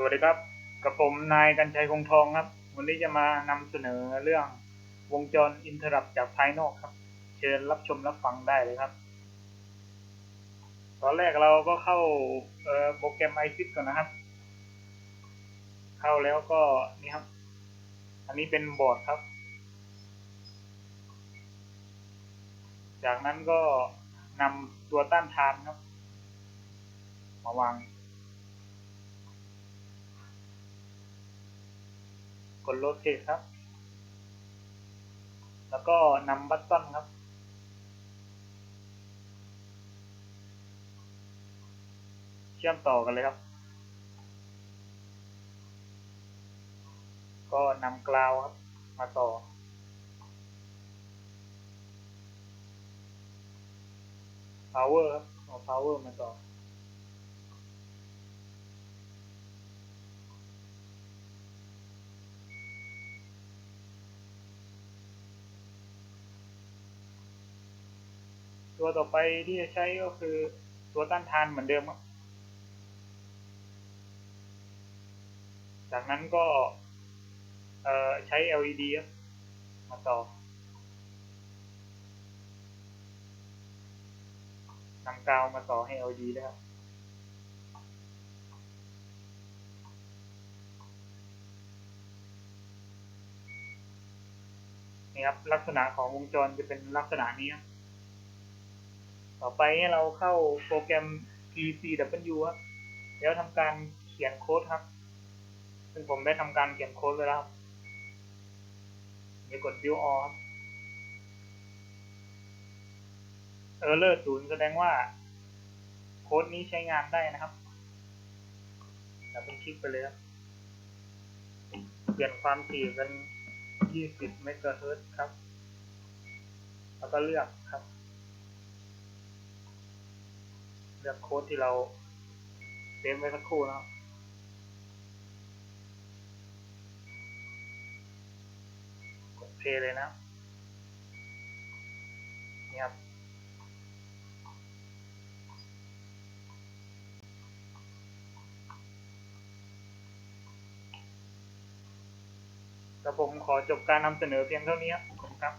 สวัสดีครับ กับผมนายกัญชัยคงทองครับ วันนี้จะมานำเสนอเรื่องวงจรอินเทอร์รับจากภายนอกครับ เชิญรับชมรับฟังได้เลยครับ ตอนแรกเราก็เข้าโปรแกรม iFit ก่อนนะครับ เข้าแล้วก็นี่ครับ อันนี้เป็นบอร์ดครับ จากนั้นก็นำตัวต้านทานครับ มาวาง ดโรเทครับ แล้วก็นำบัตตันครับ เชื่อมต่อกันเลยครับ ก็นำกราวครับ มาต่อ power ครับเอา power มาต่อ ตัวต่อไปที่จะใช้ก็คือตัวต้านทานเหมือนเดิมครับ จากนั้นก็ใช้ LED ครับมาต่อนำกาวมาต่อให้ LED ด้ครับนี่ครับลักษณะของวงจรจะเป็นลักษณะนี้ครับ ต่อไปเราเข้าโปรแกรม PCW ครับแล้วทำการเขียนโค้ดครับ ซึ่งผมได้ทำการเขียนโค้ดไว้แล้วครับเดี๋ยวกด View All ครับ Error ศูนย์แสดงว่า โค้ดนี้ใช้งานได้นะครับเราเป็นคลิกไปเลยครับ เปลี่ยนความถี่เป็น 20 เมกะเฮิรตซ์ครับ แล้วก็เลือกครับ เลือกโค้ดที่เราเซฟไว้สักครู่นะครับกดเพลย์เลยนะนี่ครับกับผมขอจบการนำเสนอเพียงเท่านี้ครับ